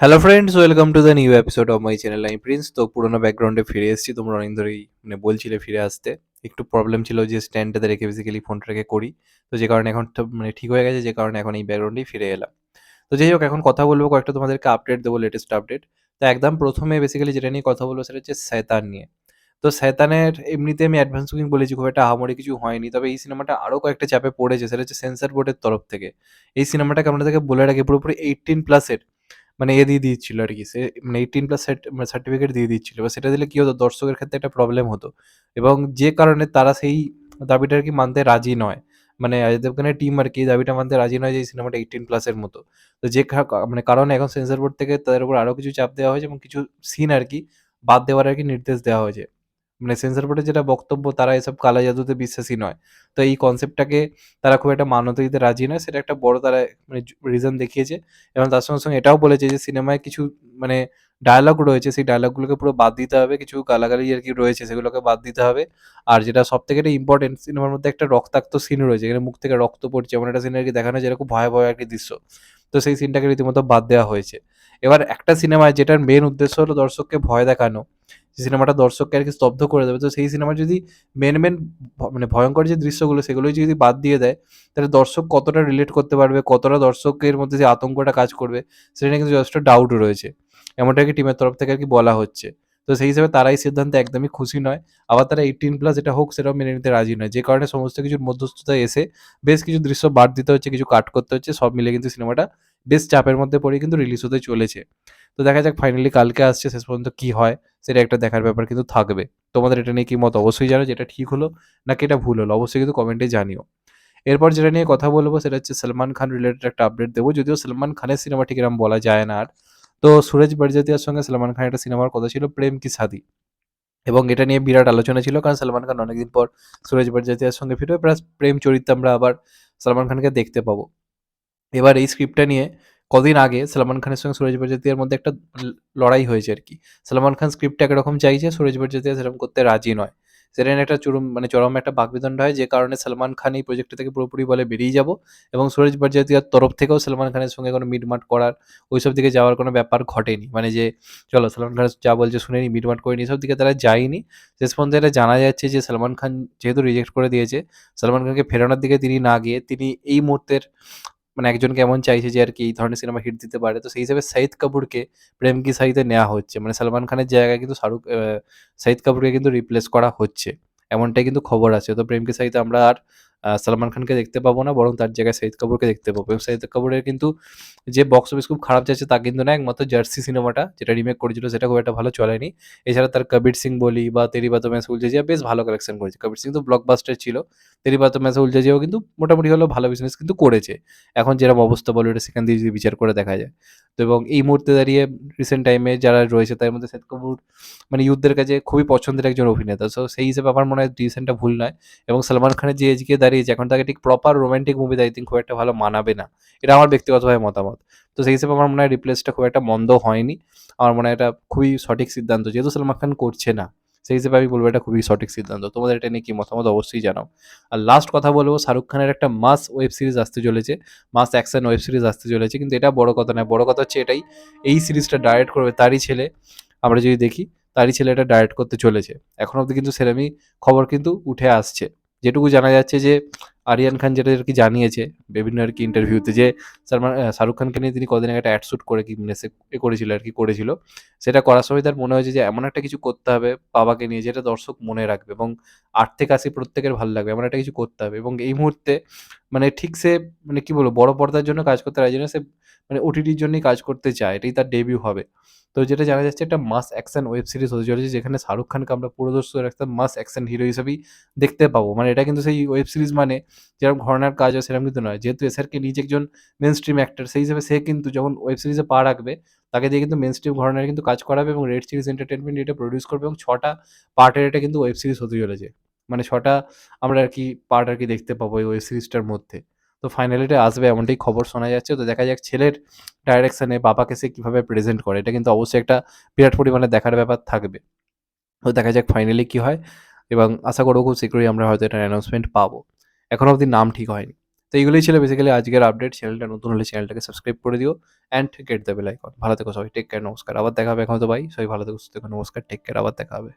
Hello friends welcome to the new episode of my channel আমি প্রিন্স তো পুরোনো ব্যাকগ্রাউন্ডে ফিরে এসেছি। তোমরা অনেক ধরেই মানে বলছিলে ফিরে আসতে। একটু প্রবলেম ছিল যে স্ট্যান্ডটাতে রেখে বেসিক্যালি ফোনটা রেখে করি। তো যে কারণে এখন মানে ঠিক হয়ে গেছে, যে কারণে এখন এই ব্যাকগ্রাউন্ডেই ফিরে এলাম। তো যাই হোক, এখন কথা বলব, কয়েকটা তোমাদেরকে আপডেট দেবো লেটেস্ট আপডেট তো একদম প্রথমে বেসিক্যালি যেটা নিয়ে কথা বলব, সেটা হচ্ছে শয়তান নিয়ে। তো শয়তানের এমনিতে আমি অ্যাডভান্স বুকিং বলেছি, খুব একটা আহামরি কিছু হয়নি। তবে এই সিনেমাটা আরও কয়েকটা চাপে পড়েছে, সেটা হচ্ছে সেন্সার বোর্ডের তরফ থেকে। এই সিনেমাটাকে আপনাদেরকে বলে রাখি পুরোপুরি এইটিন প্লাসের মানে এ দিয়ে দিচ্ছিল আর কি সে মানে এইটিন প্লাস সার্টিফিকেট দিয়ে দিচ্ছিল বা সেটা দিলে কি হতো? দর্শকের ক্ষেত্রে একটা প্রবলেম হতো। এবং যে কারণে তারা সেই দাবিটা আর কি মানতে রাজি নয়। মানে অজয় দেবগানের টিম আর কি দাবিটা মানতে রাজি নয় যে এই সিনেমাটা এইটিন প্লাসের মতো। তো যে মানে কারণে এখন সেন্সর বোর্ড থেকে তাদের উপর আরও কিছু চাপ দেওয়া হয়েছে এবং কিছু সিন আর কি বাদ দেওয়ার আর কি নির্দেশ দেওয়া হয়েছে। মানে সেন্সর বোর্ডের যেটা বক্তব্য, তারা এসব কালা জাদুতে বিশ্বাসী নয়। তো এই কনসেপ্টটাকে তারা খুব একটা মান্যতা দিতে রাজি নয়। সেটা একটা বড় তারা মানে রিজন দেখিয়েছে। এবং তার সঙ্গে সঙ্গে এটাও বলেছে যে সিনেমায় কিছু মানে ডায়ালগ রয়েছে। সেই ডায়ালগগুলোকে পুরো বাদ দিতে হবে। কিছু গালাগালি আর কি রয়েছে, সেগুলোকে বাদ দিতে হবে। আর যেটা সব থেকে একটা ইম্পর্টেন্ট সিনেমার মধ্যে একটা রক্তাক্ত সিন রয়েছে। এখানে মুখ থেকে রক্ত পড়ছে। এমন একটা সিন আর কি দেখানো যায় খুব ভয়াবহ একটি দৃশ্য। তো সেই সিনটাকে রীতিমতো বাদ দেওয়া হয়েছে। এবার একটা সিনেমায় যেটার মেন উদ্দেশ্য হলো দর্শককে ভয় দেখানো। সিনেমাটা দর্শককে আর কি স্তব্ধ করে দেবে। তো সেই সিনেমা যদি মেন মেন মানে ভয়ঙ্কর যে দৃশ্যগুলো, সেগুলোই যদি বাদ দিয়ে দেয়, তাহলে দর্শক কতটা রিলেট করতে পারবে, কতটা দর্শকের মধ্যে যে আতঙ্কটা কাজ করবে, সেটা কিন্তু যথেষ্ট ডাউট রয়েছে। এমনটা কি টিমের তরফ থেকে আর কি বলা হচ্ছে। তো সেই হিসাবে তারাই সিদ্ধান্তে একদমই খুশি নয়। আবার তারা এইটিন প্লাস এটা হোক, সেটাও মেনে নিতে রাজি নয়। যে কারণে সমস্ত কিছুর মধ্যস্থতায় এসে বেশ কিছু দৃশ্য বাদ দিতে হচ্ছে, কিছু কাট করতে হচ্ছে, সব মিলে কিন্তু সিনেমাটা বেশ চাপের মধ্যে পড়ে কিন্তু রিলিজ হতে চলেছে। তো দেখা যাক ফাইনালি কালকে আসছে, শেষ পর্যন্ত কি হয়। সেটা একটা দেখার ব্যাপার কিন্তু থাকবে। তোমাদের এটা নিয়ে কি মত? অবশ্যই জানো যেটা ঠিক হলো নাকি এটা ভুল হলো? অবশ্যই কিন্তু কমেন্টে জানিও। এরপর যেটা নিয়ে কথা বলব সেটা হচ্ছে সলমান খান রিলেটেড একটা আপডেট দেবো। যদিও সলমান খানের সিনেমা ঠিক এরকম বলা যায় না আর। তো সুরজ বরজাতিয়ার সঙ্গে সলমান খানের একটা সিনেমার কথা ছিল প্রেম কি শাদি এবং এটা নিয়ে বিরাট আলোচনা ছিল কারণ সলমান খান অনেকদিন পর সুরজ বরজাতিয়ার সঙ্গে ফিরে প্লাস প্রেম চরিত্র আমরা আবার সলমান খানকে দেখতে পাবো। এবার এই স্ক্রিপ্টটা নিয়ে কদিন আগে সালমান খানের সঙ্গে সুরজ বরজাতিয়ার মধ্যে একটা লড়াই হয়েছে আর কি। সালমান খান স্ক্রিপ্টটা একরকম চাইছে সুরজ বরজাতিয়া সেরকম করতে রাজি নয়। সেটা একটা চরম মানে চরম একটা বাকবিদণ্ড হয়, যে কারণে সলমান খান এই প্রজেক্টটা থেকে পুরোপুরি বলে বেরিয়ে যাব এবং সুরজ বরজাতিয়ার তরফ থেকেও সলমান খানের সঙ্গে কোনো মিটমাট করার, ওইসব দিকে যাওয়ার কোনো ব্যাপার ঘটেনি। মানে যে, চলো সলমান খান যা বলছে শুনেনি, মিটমাট করেনি, এসব দিকে তারা যায়নি। শেষ পর্যন্ত এটা জানা যাচ্ছে যে সলমান খান যেহেতু রিজেক্ট করে দিয়েছে, সলমান খানকে ফেরানোর দিকে তিনি না গিয়ে তিনি এই মুহূর্তের মানে একজনকে এমন চাইছে যে আর কি এই ধরনের সিনেমা হিট দিতে পারে। তো সেই হিসেবে শাহিদ কাপুরকে প্রেম কি সাহিতে নেওয়া হচ্ছে? মানে সালমান খানের জায়গায় কিন্তু শাহরুখ শাহিদ কাপুরকে কিন্তু রিপ্লেস করা হচ্ছে। এমনটাই কিন্তু খবর আছে। তো প্রেম কি সাহিতে আমরা আর সলমান খানকে দেখতে পাবো না, বরং তার জায়গায় শাহিদ কাপুরকে দেখতে পাবো। এবং শাহিদ কাপুরের কিন্তু যে বক্স অফিস খুব খারাপ যাচ্ছে তা কিন্তু না একমাত্র জার্সি সিনেমাটা যেটা রিমেক করেছিল, সেটা খুব একটা ভালো চলেনি। এছাড়া তার কবির সিং বলি বা তেরি বাতো ম্যাচ উলঝে জিয়া বেশ ভালো কালেকশন করেছে। কবির সিং তো ব্লকবাস্টার ছিল। তেরি বাতো ম্যাচ উলঝে জিয়াও কিন্তু মোটামুটি হলো ভালো বিজনেস কিন্তু করেছে। এখন যেরকম অবস্থা বলো এটা সেখান দিয়ে যদি বিচার করে দেখা যায়। তো এবং এই মুহূর্তে দাঁড়িয়ে রিসেন্ট টাইমে যারা রয়েছে, তার মধ্যে শাহিদ কাপুর মানে ইউথদের কাছে খুবই পছন্দের একজন অভিনেতা। সো সেই হিসেবে আমার মনে হয় ডিসিশনটা ভুল নয়। এবং সলমান খানের যে এজকে দাঁড়িয়েছে এখন তাকে ঠিক proper romantic movie I think খুব একটা ভালো মানাবে না। এটা আমার ব্যক্তিগতভাবে মতামত। তো সেই হিসেবে আমার মনে হয় রিপ্লেসটা খুব একটা মন্দ হয়নি। আমার মনে হয় এটা খুবই সঠিক সিদ্ধান্ত, যেহেতু সলমান খান করছে না। সেই হিসেবে আমি বলব এটা খুবই সঠিক সিদ্ধান্ত। তোমাদের এটা নিয়ে কি মতামত? অবশ্যই জানাও। আর লাস্ট কথা বলব, শাহরুখ খানের একটা মাস ওয়েব সিরিজ আসতে চলেছে। মাস অ্যাকশন ওয়েব সিরিজ আসতে চলেছে। কিন্তু এটা বড় কথা নয়, বড় কথা হচ্ছে এটাই, এই সিরিজটা ডাইরেক্ট করবে তারই ছেলে। আমরা যদি দেখি, তারই ছেলে এটা ডাইরেক্ট করতে চলেছে। এখন অবধি কিন্তু সেরকমই খবর কিন্তু উঠে আসছে। যেটুকু জানা যাচ্ছে যে আরিয়ান খান যেটা আর কি জানিয়েছে বিভিন্ন আর কি ইন্টারভিউতে যে সালমান শাহরুখ খানকে নিয়ে তিনি কদিন আগে একটা অ্যাড শ্যুট করে কি মানে এ করেছিল আর কি, করেছিল। সেটা করার সময় তার মনে হয়েছে যে এমন একটা কিছু করতে হবে বাবাকে নিয়ে যেটা দর্শক মনে রাখবে এবং আট থেকে আশি প্রত্যেকের ভালো লাগবে, এমন একটা কিছু করতে হবে এবং এই মুহূর্তে মানে ঠিক সে মানে কি বলব, বড় পর্দার জন্য কাজ করতে রাজি না সে মানে ওটিটির জন্যই কাজ করতে চায়, এটাই তার ডেবিউ হবে। তো যেটা জানা যাচ্ছে একটা মাস অ্যাকশন ওয়েব সিরিজ হতে চলেছে, যেখানে শাহরুখ খানকে আমরা পুরোদর্শকের একটা মাস অ্যাকশন হিরো হিসেবেই দেখতে পাবো। মানে এটা কিন্তু সেই ওয়েব সিরিজ মানে যেরকম ঘরনার কাজ হয় সেরকম কিন্তু নয়। যেহেতু এসআরকে নিজে একজন মেন স্ট্রিম অ্যাক্টর সেই হিসেবে সে কিন্তু যখন ওয়েব সিরিজে পা রাখবে, তাকে দিয়ে কিন্তু মেন স্ট্রিম ঘরানার কিন্তু কাজ করাবে এবং রেড সিরিজ এন্টারটেনমেন্ট এটা প্রডিউস করবে এবং ছটা পার্টের এটা কিন্তু ওয়েব সিরিজ হতে চলেছে। মানে ছটা আমরা আর কি পার্ট আর কি দেখতে পাবো এই ওয়েব সিরিজটার মধ্যে। তো ফাইনালি এটা আসবে এমনটাই খবর শোনা যাচ্ছে। তো দেখা যাক ছেলের ডাইরেকশনে বাবাকে সে কীভাবে প্রেজেন্ট করে। এটা কিন্তু অবশ্যই একটা বিরাট পরিমাণে দেখার ব্যাপার থাকবে। তো দেখা যাক ফাইনালি কি হয় এবং আশা করব খুব শীঘ্রই আমরা হয়তো এটা অ্যানাউন্সমেন্ট পাবো। এখনও অবধি নাম ঠিক হয়নি। তো এইগুলোই ছিল বেসিক্যালি আজকের আপডেট চ্যানেলটা নতুন হলে চ্যানেলটাকে সাবস্ক্রাইব করে দিও and get the bell icon ভালো থেকো সবাই টেক কেয়ার নমস্কার। আবার দেখা হবে এখন তো ভাই। সবাই ভালো থেকো, সুস্থ নমস্কার টেক কেয়ার আবার দেখা হবে।